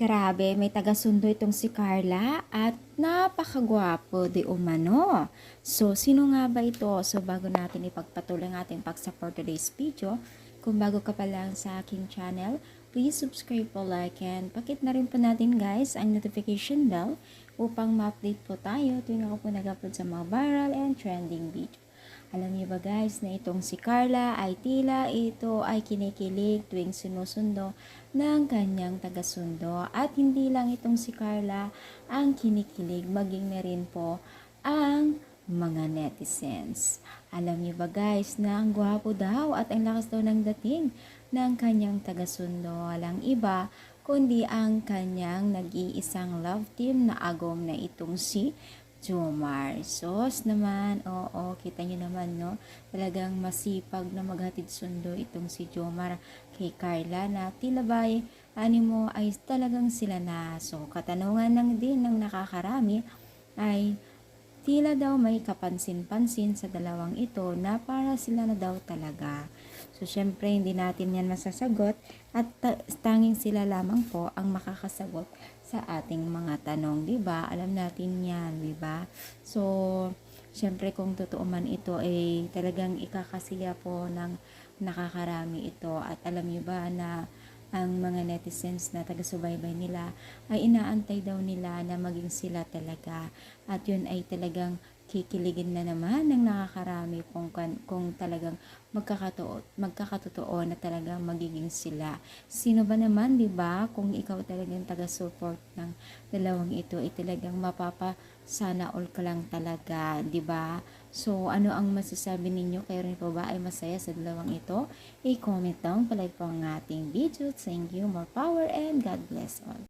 Grabe, may taga-sundo itong si Carla at napakagwapo di umano. So, sino nga ba ito? So, bago natin ipagpatuloy ang ating pag-support today's video, kung bago ka pa lang sa aking channel, please subscribe po, like, and pakit na rin po natin guys ang notification bell upang ma-update po tayo tuwing ako po nag-upload sa mga viral and trending video. Alam niyo ba guys na itong si Carla ay tila ito ay kinikilig tuwing sinusundo ng kanyang tagasundo. At hindi lang itong si Carla ang kinikilig, maging na rin po ang mga netizens. Alam niyo ba guys na ang gwapo daw at ang lakas daw ng dating ng kanyang tagasundo. Walang iba kundi ang kanyang nag-iisang love team na agong na itong si Jomar. Sos naman, oo, kita nyo naman, no? Talagang masipag na maghatid sundo itong si Jomar kay Carla na tila ba'y animo ay talagang sila na. So, katanungan lang din ng nakakarami ay tila daw may kapansin-pansin sa dalawang ito na para sila na daw talaga. So, syempre, hindi natin yan masasagot at ta- tanging sila lamang po ang makakasagot sa ating mga tanong, 'di ba? Alam natin 'yan, 'di ba? So, syempre kung totoo man ito ay talagang ikakasiya po ng nakakarami ito at alam niyo ba na ang mga netizens na taga-subaybay nila ay inaantay daw nila na maging sila talaga. At yun ay talagang kikiligin na naman ng nakakarami kung, kung talagang magkakatotoo, magkakatotoo na talagang magiging sila. Sino ba naman, di ba, kung ikaw talagang taga-support ng dalawang ito, ay talagang mapapa sana all ka lang talaga, di ba? So, ano ang masasabi ninyo? Kayo rin po ba ay masaya sa dalawang ito? I-comment down, palike po ang ating video. Thank you, more power, and God bless all.